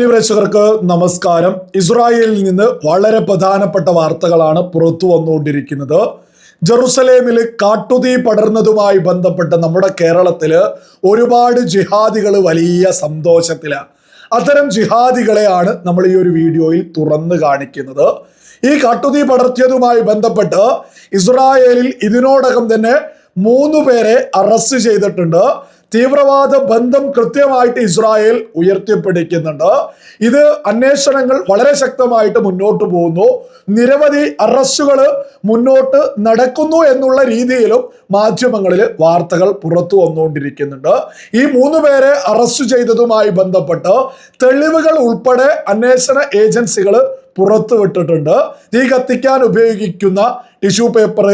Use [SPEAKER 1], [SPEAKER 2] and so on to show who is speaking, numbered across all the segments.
[SPEAKER 1] പ്രേക്ഷകർക്ക് നമസ്കാരം. ഇസ്രായേലിൽ നിന്ന് വളരെ പ്രധാനപ്പെട്ട വാർത്തകളാണ് പുറത്തു വന്നുകൊണ്ടിരിക്കുന്നത്. ജെറുസലേമിൽ കാട്ടുതീ പടർന്നതുമായി ബന്ധപ്പെട്ട് നമ്മുടെ കേരളത്തിൽ ഒരുപാട് ജിഹാദികൾ വലിയ സന്തോഷത്തിലാണ് അത്തരം ജിഹാദികളെയാണ് നമ്മൾ ഈ ഒരു വീഡിയോയിൽ തുറന്നു കാണിക്കുന്നത്. ഈ കാട്ടുതീ പടർത്തിയതുമായി ബന്ധപ്പെട്ട് ഇസ്രായേലിൽ ഇതിനോടകം തന്നെ മൂന്ന് പേരെ അറസ്റ്റ് ചെയ്തിട്ടുണ്ട്. തീവ്രവാദ ബന്ധം കൃത്യമായിട്ട് ഇസ്രായേൽ ഉയർത്തിപ്പിടിക്കുന്നുണ്ട്. ഇത് അന്വേഷണങ്ങൾ വളരെ ശക്തമായിട്ട് മുന്നോട്ട് പോകുന്നു. നിരവധി അറസ്റ്റുകൾ മുന്നോട്ട് നടക്കുന്നു എന്നുള്ള രീതിയിലും മാധ്യമങ്ങളിൽ വാർത്തകൾ പുറത്തു വന്നുകൊണ്ടിരിക്കുന്നുണ്ട്. ഈ മൂന്ന് പേരെ അറസ്റ്റ് ചെയ്തതുമായി ബന്ധപ്പെട്ട് തെളിവുകൾ ഉൾപ്പെടെ അന്വേഷണ ഏജൻസികൾ പുറത്തുവിട്ടിട്ടുണ്ട്. തീ കത്തിക്കാൻ ഉപയോഗിക്കുന്ന ടിഷ്യൂ പേപ്പർ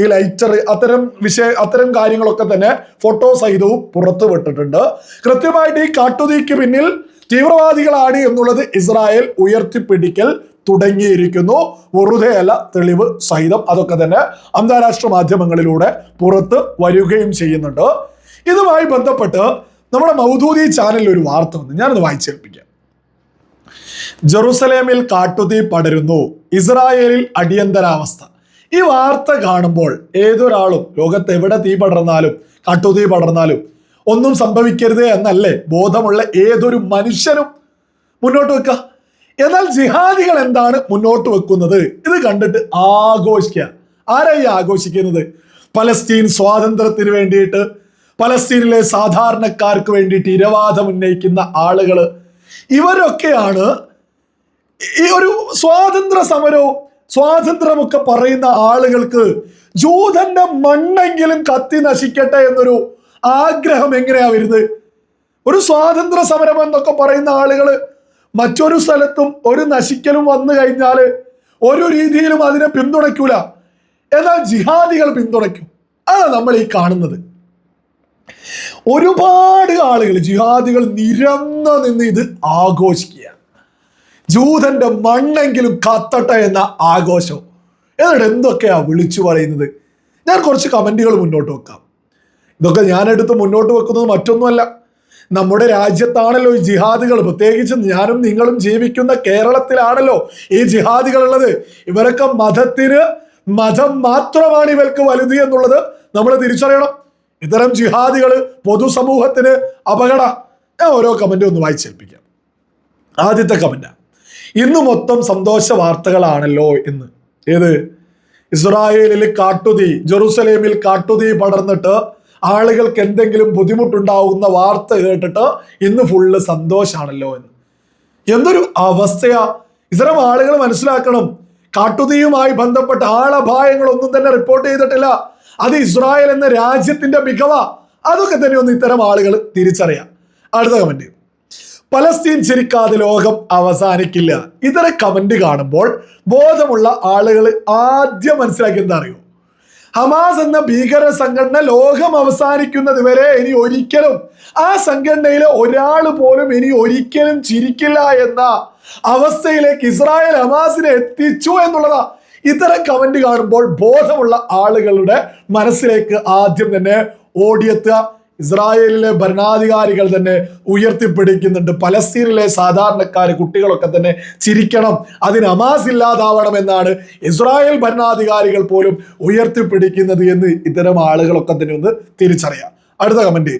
[SPEAKER 1] ഈ ലൈറ്റർ അത്തരം വിഷയ അത്തരം കാര്യങ്ങളൊക്കെ തന്നെ ഫോട്ടോ സഹിതവും പുറത്തു വിട്ടിട്ടുണ്ട്. കൃത്യമായിട്ട് ഈ കാട്ടുതീക്ക് പിന്നിൽ തീവ്രവാദികളാണ് എന്നുള്ളത് ഇസ്രായേൽ ഉയർത്തിപ്പിടിക്കൽ തുടങ്ങിയിരിക്കുന്നു. വെറുതെയല്ല തെളിവ് സഹിതം അതൊക്കെ തന്നെ അന്താരാഷ്ട്ര മാധ്യമങ്ങളിലൂടെ പുറത്ത് വരികയും ചെയ്യുന്നുണ്ട്. ഇതുമായി ബന്ധപ്പെട്ട് നമ്മുടെ മൗദൂദി ചാനലിൽ ഒരു വാർത്ത വന്നു. ഞാനത് വായിച്ചേൽപ്പിക്കാം. ജെറുസലേമിൽ കാട്ടുതീ പടരുന്നു. ഇസ്രായേലിൽ അടിയന്തരാവസ്ഥ. ഈ വാർത്ത കാണുമ്പോൾ ഏതൊരാളും ലോകത്ത് എവിടെ തീ പടർന്നാലും കാട്ടുതീ പടർന്നാലും ഒന്നും സംഭവിക്കരുത് എന്നല്ലേ ബോധമുള്ള ഏതൊരു മനുഷ്യനും മുന്നോട്ട് വെക്കുക. എന്നാൽ ജിഹാദികൾ എന്താണ് മുന്നോട്ട് വെക്കുന്നത്? ഇത് കണ്ടിട്ട് ആഘോഷിക്കുക. ആരായി ആഘോഷിക്കുന്നത്? പലസ്തീൻ സ്വാതന്ത്ര്യത്തിന് വേണ്ടിയിട്ട് പലസ്തീനിലെ സാധാരണക്കാർക്ക് വേണ്ടിയിട്ട് ഇരവാദം ഉന്നയിക്കുന്ന ആളുകൾ ഇവരൊക്കെയാണ് ഈ ഒരു സ്വാതന്ത്ര്യ സമരവും സ്വാതന്ത്ര്യമൊക്കെ പറയുന്ന ആളുകൾക്ക് ജൂതന്റെ മണ്ണെങ്കിലും കത്തി നശിക്കട്ടെ എന്നൊരു ആഗ്രഹം എങ്ങനെയാ വരുന്നത്? ഒരു സ്വാതന്ത്ര്യ സമരം എന്നൊക്കെ പറയുന്ന ആളുകൾ മറ്റൊരു സ്ഥലത്തും ഒരു നശിക്കലും വന്നു കഴിഞ്ഞാൽ ഒരു രീതിയിലും അതിനെ പിന്തുണയ്ക്കൂല. എന്നാൽ ജിഹാദികൾ പിന്തുണയ്ക്കും. അതാണ് നമ്മൾ ഈ കാണുന്നത്. ഒരുപാട് ആളുകൾ ജിഹാദികൾ നിരന്ന നിന്ന് ഇത് ആഘോഷിക്കുക ജൂതന്റെ മണ്ണെങ്കിലും കത്തട്ടെ എന്ന ആഘോഷം. എന്നിട്ട് എന്തൊക്കെയാ വിളിച്ചു പറയുന്നത്? ഞാൻ കുറച്ച് കമന്റുകൾ മുന്നോട്ട് വെക്കാം. ഇതൊക്കെ ഞാനെടുത്ത് മുന്നോട്ട് വെക്കുന്നത് മറ്റൊന്നുമല്ല. നമ്മുടെ രാജ്യത്താണല്ലോ ഈ ജിഹാദികൾ. പ്രത്യേകിച്ച് ഞാനും നിങ്ങളും ജീവിക്കുന്ന കേരളത്തിലാണല്ലോ ഈ ജിഹാദികൾ ഉള്ളത് ഇവരൊക്കെ മതത്തിന് മതം മാത്രമാണ് ഇവർക്ക് വലുത് എന്നുള്ളത് നമ്മൾ തിരിച്ചറിയണം. ഇത്തരം ജിഹാദികൾ പൊതുസമൂഹത്തിന് അപകട. ഞാൻ ഓരോ കമന്റും ഒന്ന് വായിച്ചേൽപ്പിക്കാം. ആദ്യത്തെ കമന്റാ. ഇന്ന് മൊത്തം സന്തോഷ വാർത്തകളാണല്ലോ എന്ന് ഏത്? ഇസ്രായേലിൽ കാട്ടുതീ ജെറുസലേമിൽ കാട്ടുതീ പടർന്നിട്ട് ആളുകൾക്ക് എന്തെങ്കിലും ബുദ്ധിമുട്ടുണ്ടാവുന്ന വാർത്ത കേട്ടിട്ട് ഇന്ന് ഫുള്ള് സന്തോഷാണല്ലോ എന്ന് എന്തൊരു അവസ്ഥയാ. ഇത്തരം ആളുകൾ മനസ്സിലാക്കണം. കാട്ടുതീയുമായി ബന്ധപ്പെട്ട ആളപായങ്ങളൊന്നും തന്നെ റിപ്പോർട്ട് ചെയ്തിട്ടില്ല. അത് ഇസ്രായേൽ എന്ന രാജ്യത്തിന്റെ മികവ. അതൊക്കെ തന്നെ ഒന്ന് ഇത്തരം ആളുകൾ തിരിച്ചറിയാം. അടുത്ത കമന്റ് പലസ്തീൻ ചിരിക്കാതെ ലോകം അവസാനിക്കില്ല. ഇതര കമന്റ് കാണുമ്പോൾ ബോധമുള്ള ആളുകൾ ആദ്യം മനസ്സിലാക്കി എന്താ അറിയോ ഹമാസ് എന്ന ഭീകര സംഘടന ലോകം അവസാനിക്കുന്നത് വരെ ഇനി ഒരിക്കലും ആ സംഘടനയിലെ ഒരാൾ പോലും ഇനി ഒരിക്കലും ചിരിക്കില്ല എന്ന അവസ്ഥയിലേക്ക് ഇസ്രായേൽ ഹമാസിനെ എത്തിച്ചു എന്നുള്ളതാ. ഇത്തരം കമന്റ് കാണുമ്പോൾ ബോധമുള്ള ആളുകളുടെ മനസ്സിലേക്ക് ആദ്യം തന്നെ ഓടിയെത്തുക. ഇസ്രായേലിലെ ഭരണാധികാരികൾ തന്നെ ഉയർത്തിപ്പിടിക്കുന്നുണ്ട്. പലസ്തീനിലെ സാധാരണക്കാർ കുട്ടികളൊക്കെ തന്നെ ചിരിക്കണം. അതിന് അമാസ് ഇല്ലാതാവണം എന്നാണ് ഇസ്രായേൽ ഭരണാധികാരികൾ പോലും ഉയർത്തിപ്പിടിക്കുന്നത് എന്ന് ഇത്തരം ആളുകളൊക്കെ തന്നെ ഒന്ന് തിരിച്ചറിയാം. അടുത്ത കമന്റ്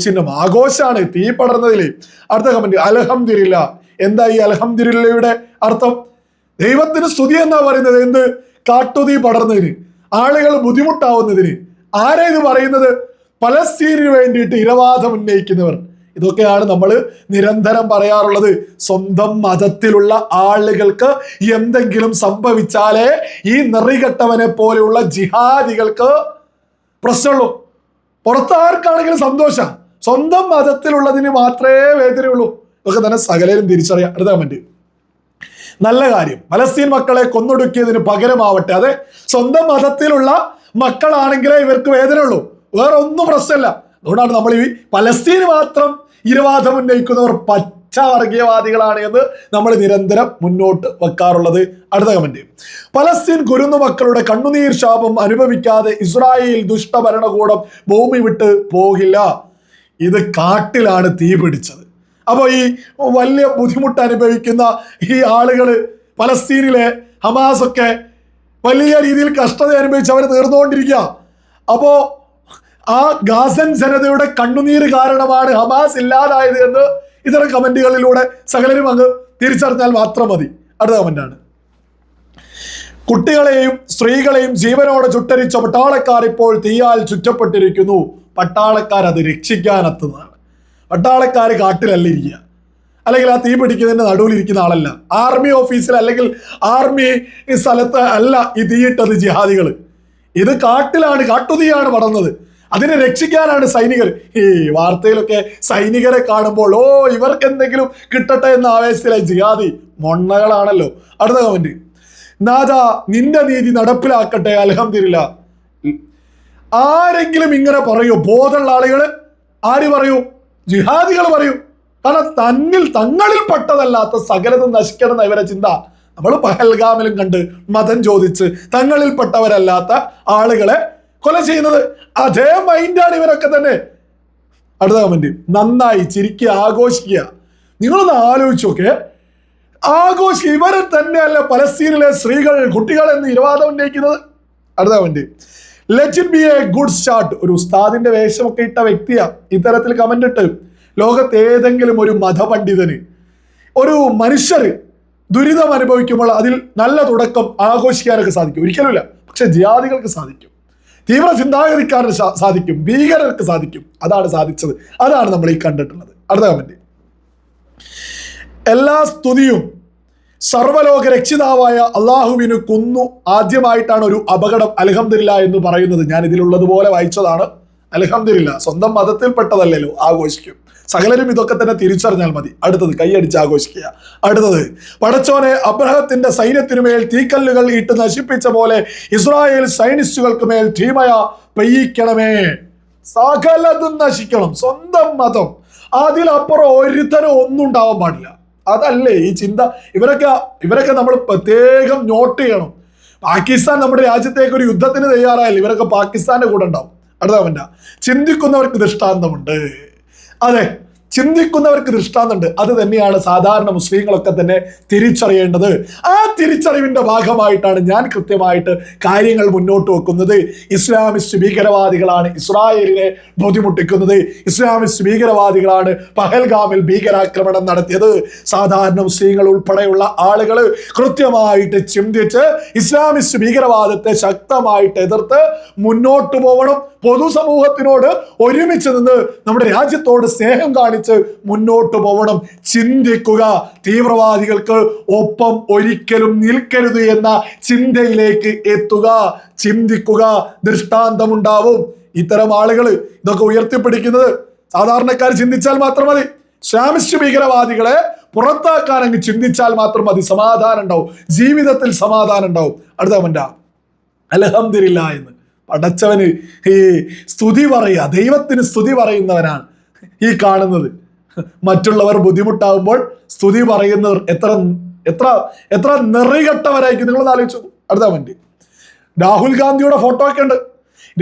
[SPEAKER 1] ചിഹ്നം ആഘോഷാണ്. തീ പടർന്നതിലെ. അടുത്ത കമന്റ് അലഹംതിരില്ല എന്താ ഈ അലഹംതിരില്ലയുടെ അർത്ഥം? ദൈവത്തിന് സ്തുതി എന്നാ പറയുന്നത്? എന്ത്? കാട്ടുതീ പടർന്നതിന്. ആളുകൾ ബുദ്ധിമുട്ടാവുന്നതിന്. ആരാ ഇത് പറയുന്നത്? പലസ്തീനു വേണ്ടിയിട്ട് ഇരവാദം ഉന്നയിക്കുന്നവർ. ഇതൊക്കെയാണ് നമ്മൾ നിരന്തരം പറയാറുള്ളത്. സ്വന്തം മതത്തിലുള്ള ആളുകൾക്ക് എന്തെങ്കിലും സംഭവിച്ചാലേ ഈ നെറികെട്ടവനെ പോലെയുള്ള ജിഹാദികൾക്ക് പ്രശ്നമുള്ളൂ. പുറത്താർക്കാണെങ്കിലും സന്തോഷം. സ്വന്തം മതത്തിലുള്ളതിന് മാത്രമേ വേദനയുള്ളൂ. ഇതൊക്കെ തന്നെ സകലരും തിരിച്ചറിയാം. അടുത്ത കമന്റ് നല്ല കാര്യം. പലസ്തീൻ മക്കളെ കൊന്നൊടുക്കിയതിന് പകരമാവട്ടെ. അതെ സ്വന്തം മതത്തിലുള്ള മക്കളാണെങ്കിലേ ഇവർക്ക് വേദനയുള്ളൂ. വേറെ ഒന്നും പ്രശ്നമല്ല. അതുകൊണ്ടാണ് നമ്മൾ ഈ പലസ്തീന് മാത്രം ഇരുവാദം ഉന്നയിക്കുന്നവർ പച്ച വർഗീയവാദികളാണ് എന്ന് നമ്മൾ നിരന്തരം മുന്നോട്ട് വെക്കാറുള്ളത്. അടുത്ത കമന്റ് പലസ്തീൻ കുരുന്നു മക്കളുടെ കണ്ണുനീർ ശാപം അനുഭവിക്കാതെ ഇസ്രായേൽ ദുഷ്ടഭരണകൂടം ഭൂമി വിട്ട് പോകില്ല. ഇത് കാട്ടിലാണ് തീ പിടിച്ചത്. അപ്പോൾ ഈ വലിയ ബുദ്ധിമുട്ട് അനുഭവിക്കുന്ന ഈ ആളുകൾ പലസ്തീനിലെ ഹമാസൊക്കെ വലിയ രീതിയിൽ കഷ്ടത അനുഭവിച്ച് അവർ തീർന്നുകൊണ്ടിരിക്കുക. അപ്പോ ആ ഗാസൻ ജനതയുടെ കണ്ണുനീര് കാരണമാണ് ഹമാസ് ഇല്ലാതായത് എന്ന് ഇത്തരം കമന്റുകളിലൂടെ സകലരും അങ്ങ് തിരിച്ചറിഞ്ഞാൽ മാത്രം മതി. അടുത്ത കമന്റാണ് കുട്ടികളെയും സ്ത്രീകളെയും ജീവനോടെ ചുട്ടരിച്ച പട്ടാളക്കാർ ഇപ്പോൾ തീയാൽ ചുറ്റപ്പെട്ടിരിക്കുന്നു. പട്ടാളക്കാർ അത് രക്ഷിക്കാനെത്തുന്നതാണ്. പട്ടാളക്കാർ കാട്ടിലല്ല ഇരിക്കുക അല്ലെങ്കിൽ ആ തീ പിടിക്കുന്നതിന്റെ നടുവിലിരിക്കുന്ന ആളല്ല. ആർമി ഓഫീസിൽ അല്ലെങ്കിൽ ആർമി സ്ഥലത്ത് അല്ല ഈ തീയിട്ടത് ജിഹാദികൾ ഇത് കാട്ടിലാണ് കാട്ടുതീയാണ് പടർന്നത്. അതിനെ രക്ഷിക്കാനാണ് സൈനികർ. ഈ വാർത്തയിലൊക്കെ സൈനികരെ കാണുമ്പോൾ ഓ ഇവർക്ക് എന്തെങ്കിലും കിട്ടട്ടെ എന്ന ആവേശത്തിലെ ജിഹാദി. മൊണ്ണകളാണല്ലോ. അടുത്ത കമന്റ് നാഥ നിന്റെ നീതി നടപ്പിലാക്കട്ടെ അലഹമില്ല ആരെങ്കിലും ഇങ്ങനെ പറയൂ? ബോധമുള്ള ആളുകൾ ആര് പറയൂ? ജിഹാദികൾ പറയൂ. കാരണം തന്നിൽ തങ്ങളിൽ പെട്ടതല്ലാത്ത സകലതും നശിക്കണം ഇവരെ ചിന്ത. നമ്മൾ പഹൽഗാമിലും കണ്ട് മതം ചോദിച്ച് തങ്ങളിൽപ്പെട്ടവരല്ലാത്ത ആളുകളെ കൊല ചെയ്യുന്നത്. അതേ മൈൻഡാണ് ഇവരൊക്കെ തന്നെ. അടുത്ത കമന്റ് നന്നായി ചിരിക്കുക ആഘോഷിക്കുക. നിങ്ങളൊന്ന് ആലോചിച്ച് ആഘോഷിക്കുക. ആഘോഷ ഇവരെ തന്നെയല്ല പലസ്തീനിലെ സ്ത്രീകൾ കുട്ടികൾ എന്ന് ഇരുവാദം ഉന്നയിക്കുന്നത്. അടുത്ത comment let be a good start ഒരു ഉസ്താദിന്റെ വേഷമൊക്കെ ഇട്ട വ്യക്തിയാ. ഇത്തരത്തിൽ കമന്റ് ഇട്ട്. ലോകത്ത് ഏതെങ്കിലും ഒരു മതപണ്ഡിതന് ഒരു മനുഷ്യർ ദുരിതം അനുഭവിക്കുമ്പോൾ അതിൽ നല്ല തുടക്കം ആഘോഷിക്കാനൊക്കെ സാധിക്കും. ഒരിക്കലുമില്ല. പക്ഷെ ജിയാദികൾക്ക് സാധിക്കും. തീവ്ര ചിന്താഗതിക്കാരന് സാധിക്കും. ഭീകരർക്ക് സാധിക്കും. അതാണ് സാധിച്ചത്. അതാണ് നമ്മൾ ഈ കണ്ടിട്ടുള്ളത്. അടുത്ത കമന്റ് എല്ലാ സ്തുതിയും സർവലോക രക്ഷിതാവായ അള്ളാഹുവിന് കുന്നു. ആദ്യമായിട്ടാണ് ഒരു അപകടം അലഹമില്ല എന്ന് പറയുന്നത്. ഞാൻ ഇതിലുള്ളതുപോലെ വായിച്ചതാണ്. അലഹമില്ല സ്വന്തം മതത്തിൽപ്പെട്ടതല്ലല്ലോ. ആഘോഷിക്കും. സകലരും ഇതൊക്കെ തന്നെ തിരിച്ചറിഞ്ഞാൽ മതി. അടുത്തത് കൈയടിച്ച് ആഘോഷിക്കുക. അടുത്തത് പടച്ചോനെ അബ്രഹത്തിന്റെ സൈന്യത്തിനുമേൽ തീക്കല്ലുകൾ ഇട്ട് നശിപ്പിച്ച പോലെ ഇസ്രായേൽ സൈനിസ്റ്റുകൾക്ക് മേൽ ധീമയ പെയ്യിക്കണമേ. സകലതും നശിക്കണം. സ്വന്തം മതം. അതിലപ്പുറം ഒരുത്തരം ഒന്നും ഉണ്ടാവാൻ പാടില്ല. അതല്ലേ ഈ ചിന്ത? ഇവരൊക്കെ ഇവരൊക്കെ നമ്മൾ പ്രത്യേകം നോട്ട് ചെയ്യണം. പാകിസ്ഥാൻ നമ്മുടെ രാജ്യത്തേക്ക് ഒരു യുദ്ധത്തിന് തയ്യാറായാലും ഇവരൊക്കെ പാകിസ്ഥാന്റെ കൂടെ ഉണ്ടാവും. അടുത്തവന്റെ ചിന്തിക്കുന്നവർക്ക് ദൃഷ്ടാന്തമുണ്ട്. അതെ ചിന്തിക്കുന്നവർക്ക് ദൃഷ്ടാന്തുണ്ട് അത് തന്നെയാണ് സാധാരണ മുസ്ലിങ്ങളൊക്കെ തന്നെ തിരിച്ചറിയേണ്ടത്. ആ തിരിച്ചറിവിന്റെ ഭാഗമായിട്ടാണ് ഞാൻ കൃത്യമായിട്ട് കാര്യങ്ങൾ മുന്നോട്ട് വെക്കുന്നത്. ഇസ്ലാമിസ്റ്റ് ഭീകരവാദികളാണ് ഇസ്രായേലിനെ ബുദ്ധിമുട്ടിക്കുന്നത്. ഇസ്ലാമിസ്റ്റ് ഭീകരവാദികളാണ് പഹൽഗാമിൽ ഭീകരാക്രമണം നടത്തിയത്. സാധാരണ മുസ്ലിങ്ങൾ ഉൾപ്പെടെയുള്ള ആളുകൾ കൃത്യമായിട്ട് ചിന്തിച്ച് ഇസ്ലാമിസ്റ്റ് ഭീകരവാദത്തെ ശക്തമായിട്ട് എതിർത്ത് മുന്നോട്ട് പോകണം പൊതുസമൂഹത്തിനോട് ഒരുമിച്ച് നിന്ന് നമ്മുടെ രാജ്യത്തോട് സ്നേഹം കാണിച്ച് മുന്നോട്ട് പോകണം ചിന്തിക്കുക. തീവ്രവാദികൾക്ക് ഒപ്പം ഒരിക്കലും നിൽക്കരുത് എന്ന ചിന്തയിലേക്ക് എത്തുക ചിന്തിക്കുക ദൃഷ്ടാന്തമുണ്ടാവും. ഇത്തരം ആളുകൾ ഇതൊക്കെ ഉയർത്തിപ്പിടിക്കുന്നത് സാധാരണക്കാർ ചിന്തിച്ചാൽ മാത്രം മതി. ശ്യാമിസ്റ്റ് ഭീകരവാദികളെ പുറത്താക്കാൻ അങ്ങ് ചിന്തിച്ചാൽ മാത്രം മതി. സമാധാനം ഉണ്ടാവും. ജീവിതത്തിൽ സമാധാനം ഉണ്ടാവും. അടുത്ത മറ്റ എന്ന്. പടച്ചവന് ഈ സ്തുതി പറയുക. ദൈവത്തിന് സ്തുതി പറയുന്നവനാണ് ഈ കാണുന്നത്. മറ്റുള്ളവർ ബുദ്ധിമുട്ടാകുമ്പോൾ സ്തുതി പറയുന്നവർ എത്ര എത്ര എത്ര നിറികെട്ടവരായിരിക്കും? നിങ്ങളൊന്ന് ആലോചിച്ചു അടുത്ത മന്റ് രാഹുൽ ഗാന്ധിയുടെ ഫോട്ടോ ഒക്കെ ഉണ്ട്.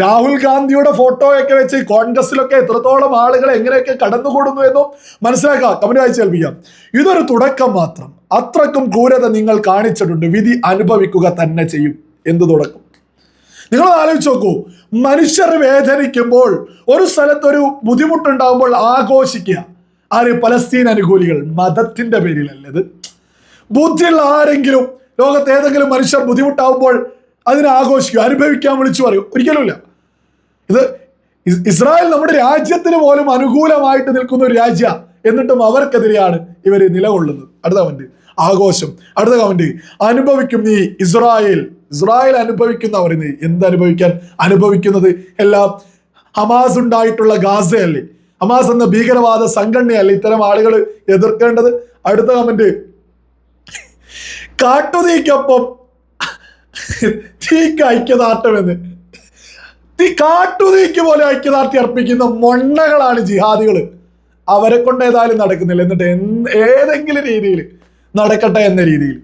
[SPEAKER 1] രാഹുൽ ഗാന്ധിയുടെ ഫോട്ടോ ഒക്കെ വെച്ച് കോൺഗ്രസിലൊക്കെ എത്രത്തോളം ആളുകൾ എങ്ങനെയൊക്കെ കടന്നുകൂടുന്നു എന്നും മനസ്സിലാക്കാം കമന്റ് വായിച്ച് കേൾപ്പിക്കാം. ഇതൊരു തുടക്കം മാത്രം. അത്രക്കും ക്രൂരത നിങ്ങൾ കാണിച്ചിട്ടുണ്ട്. വിധി അനുഭവിക്കുക തന്നെ ചെയ്യും. എന്ത് തുടക്കം? നിങ്ങൾ ആലോചിച്ച് നോക്കൂ. മനുഷ്യർ വേദനിക്കുമ്പോൾ ഒരു സ്ഥലത്തൊരു ബുദ്ധിമുട്ടുണ്ടാകുമ്പോൾ ആഘോഷിക്കുക. ആര്? പലസ്തീൻ അനുകൂലികൾ. മതത്തിന്റെ പേരിലല്ലത്. ബുദ്ധിയുള്ള ആരെങ്കിലും ലോകത്ത് ഏതെങ്കിലും മനുഷ്യർ ബുദ്ധിമുട്ടാവുമ്പോൾ അതിനെ ആഘോഷിക്കുക അനുഭവിക്കാൻ വിളിച്ചു പറയും. ഒരിക്കലുമില്ല. ഇത് ഇസ് ഇസ്രായേൽ നമ്മുടെ രാജ്യത്തിന് പോലും അനുകൂലമായിട്ട് നിൽക്കുന്ന ഒരു രാജ്യ എന്നിട്ടും അവർക്കെതിരെയാണ് ഇവർ നിലകൊള്ളുന്നത്. അടുത്ത കമന്റ് ആഘോഷം. അടുത്ത കമന്റ് അനുഭവിക്കും നീ ഇസ്രായേൽ. ഇസ്രായേൽ അനുഭവിക്കുന്നവർ നീ എന്തനുഭവിക്കാൻ അനുഭവിക്കുന്നത്? എല്ലാം ഹമാസ് ഉണ്ടായിട്ടുള്ള ഗാസയല്ലേ? ഹമാസ് എന്ന ഭീകരവാദ സംഘടനയല്ലേ ഇത്തരം ആളുകൾ എതിർക്കേണ്ടത്? അടുത്ത കമന്റ് കാട്ടുതീക്കൊപ്പം തീക്ക് ഐക്യദാർഢ്യമെന്ന്. തീ കാട്ടുതീക്ക് പോലെ ഐക്യദാർഢ്യം അർപ്പിക്കുന്ന മൊണ്ണകളാണ് ജിഹാദികൾ അവരെ കൊണ്ട് ഏതായാലും നടക്കുന്നില്ല. എന്നിട്ട് ഏതെങ്കിലും രീതിയിൽ നടക്കട്ടെ എന്ന രീതിയിൽ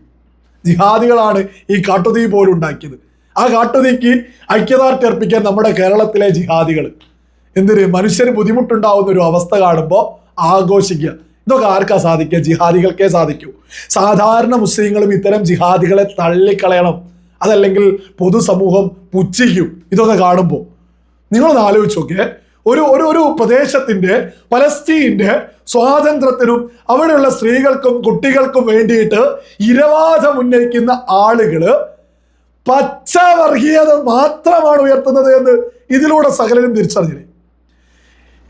[SPEAKER 1] ജിഹാദികളാണ് ഈ കാട്ടുതീ പോലും ഉണ്ടാക്കിയത്. ആ കാട്ടുതീക്ക് ഐക്യദാർഢ്യം അർപ്പിക്കാൻ നമ്മുടെ കേരളത്തിലെ ജിഹാദികൾ എന്തിന് മനുഷ്യന് ബുദ്ധിമുട്ടുണ്ടാവുന്ന ഒരു അവസ്ഥ കാണുമ്പോൾ ആഘോഷിക്കുക. ഇതൊക്കെ ആർക്കാ സാധിക്കുക? ജിഹാദികൾക്കേ സാധിക്കൂ. സാധാരണ മുസ്ലിങ്ങളും ഇത്തരം ജിഹാദികളെ തള്ളിക്കളയണം. അതല്ലെങ്കിൽ പൊതുസമൂഹം പുച്ഛിക്കും. ഇതൊക്കെ കാണുമ്പോൾ നിങ്ങളൊന്ന് ആലോചിച്ച് നോക്കിയേ. ഒരു ഒരു ഒരു പ്രദേശത്തിന്റെ പലസ്തീന്റെ സ്വാതന്ത്ര്യത്തിനും അവിടെയുള്ള സ്ത്രീകൾക്കും കുട്ടികൾക്കും വേണ്ടിയിട്ട് ഇരവാദം ഉന്നയിക്കുന്ന ആളുകൾ പച്ചവർഗീയത മാത്രമാണ് ഉയർത്തുന്നത് എന്ന് ഇതിലൂടെ സകലരും തിരിച്ചറിഞ്ഞില്ലേ?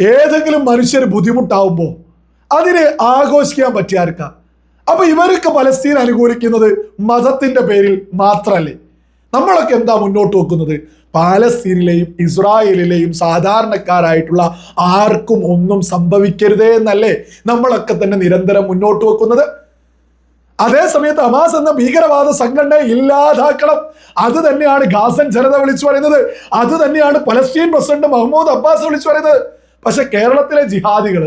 [SPEAKER 1] ഏതെങ്കിലും മനുഷ്യർ ബുദ്ധിമുട്ടാവുമ്പോൾ അതിനെ ആഘോഷിക്കാൻ പറ്റിയ ആർക്കാ? അപ്പൊ ഇവരൊക്കെ പലസ്തീൻ അനുകൂലിക്കുന്നത് മതത്തിന്റെ പേരിൽ മാത്രല്ലേ? നമ്മളൊക്കെ എന്താ മുന്നോട്ട് വെക്കുന്നത്? പാലസ്തീനിലെയും ഇസ്രായേലിലെയും സാധാരണക്കാരായിട്ടുള്ള ആർക്കും ഒന്നും സംഭവിക്കരുതേ എന്നല്ലേ നമ്മളൊക്കെ തന്നെ നിരന്തരം മുന്നോട്ട് വെക്കുന്നത്? അതേ സമയത്ത് ഹമാസ് എന്ന ഭീകരവാദ സംഘടന ഇല്ലാതാക്കണം. അത് തന്നെയാണ് ഗാസൻ ജനത വിളിച്ചു പറയുന്നത്. അത് തന്നെയാണ് പലസ്തീൻ പ്രസിഡന്റ് മഹ്മൂദ് അബ്ബാസ് വിളിച്ചു പറയുന്നത്. പക്ഷെ കേരളത്തിലെ ജിഹാദികൾ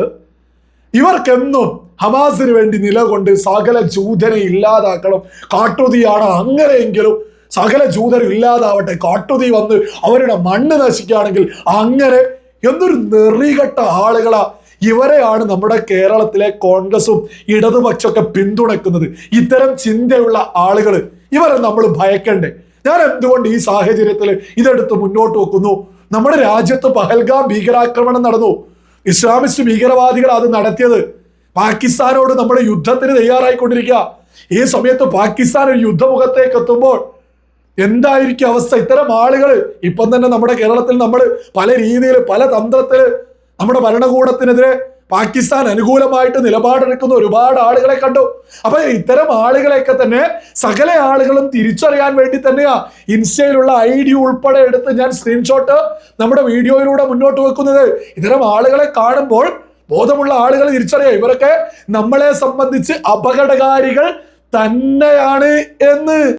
[SPEAKER 1] ഇവർക്കെന്നും ഹമാസിന് വേണ്ടി നിലകൊണ്ട് സകല ജൂതനെ ഇല്ലാതാക്കണം. കാട്ടുതിയാണ് അങ്ങനെയെങ്കിലും സകല ജൂതരും ഇല്ലാതാവട്ടെ. കാട്ടുതീ വന്ന് അവരുടെ മണ്ണ് നശിക്കുകയാണെങ്കിൽ അങ്ങനെ എന്നൊരു നെറികെട്ട ആളുകളാ ഇവരെയാണ് നമ്മുടെ കേരളത്തിലെ കോൺഗ്രസും ഇടതുപക്ഷമൊക്കെ പിന്തുണക്കുന്നത് ഇത്തരം ചിന്തയുള്ള ആളുകൾ ഇവരെ നമ്മൾ ഭയക്കണ്ടേ? ഞാൻ എന്തുകൊണ്ട് ഈ സാഹചര്യത്തിൽ ഇതെടുത്ത് മുന്നോട്ട് വെക്കുന്നു? നമ്മുടെ രാജ്യത്ത് പഹൽഗാം ഭീകരാക്രമണം നടന്നു. ഇസ്ലാമിസ്റ്റ് ഭീകരവാദികൾ അത് നടത്തിയത്. പാകിസ്ഥാനോട് നമ്മൾ യുദ്ധത്തിന് തയ്യാറായിക്കൊണ്ടിരിക്കുക. ഈ സമയത്ത് പാകിസ്ഥാൻ ഒരു യുദ്ധമുഖത്തേക്ക് എത്തുമ്പോൾ എന്തായിരിക്കും അവസ്ഥ? ഇത്തരം ആളുകൾ ഇപ്പം തന്നെ നമ്മുടെ കേരളത്തിൽ നമ്മൾ പല രീതിയിൽ പല തന്ത്രത്തിൽ നമ്മുടെ ഭരണകൂടത്തിനെതിരെ പാകിസ്ഥാൻ അനുകൂലമായിട്ട് നിലപാടെടുക്കുന്ന ഒരുപാട് ആളുകളെ കണ്ടു. അപ്പൊ ഇത്തരം ആളുകളെയൊക്കെ തന്നെ സകല ആളുകളും തിരിച്ചറിയാൻ വേണ്ടി തന്നെയാ ഇൻസ്റ്റയിലുള്ള ഐ ഡി ഉൾപ്പെടെ എടുത്ത് ഞാൻ സ്ക്രീൻഷോട്ട് നമ്മുടെ വീഡിയോയിലൂടെ മുന്നോട്ട് വെക്കുന്നത്. ഇത്തരം ആളുകളെ കാണുമ്പോൾ ബോധമുള്ള ആളുകൾ തിരിച്ചറിയാം. ഇവരൊക്കെ നമ്മളെ സംബന്ധിച്ച് അപകടകാരികൾ തന്നെയാണ് എന്ന്.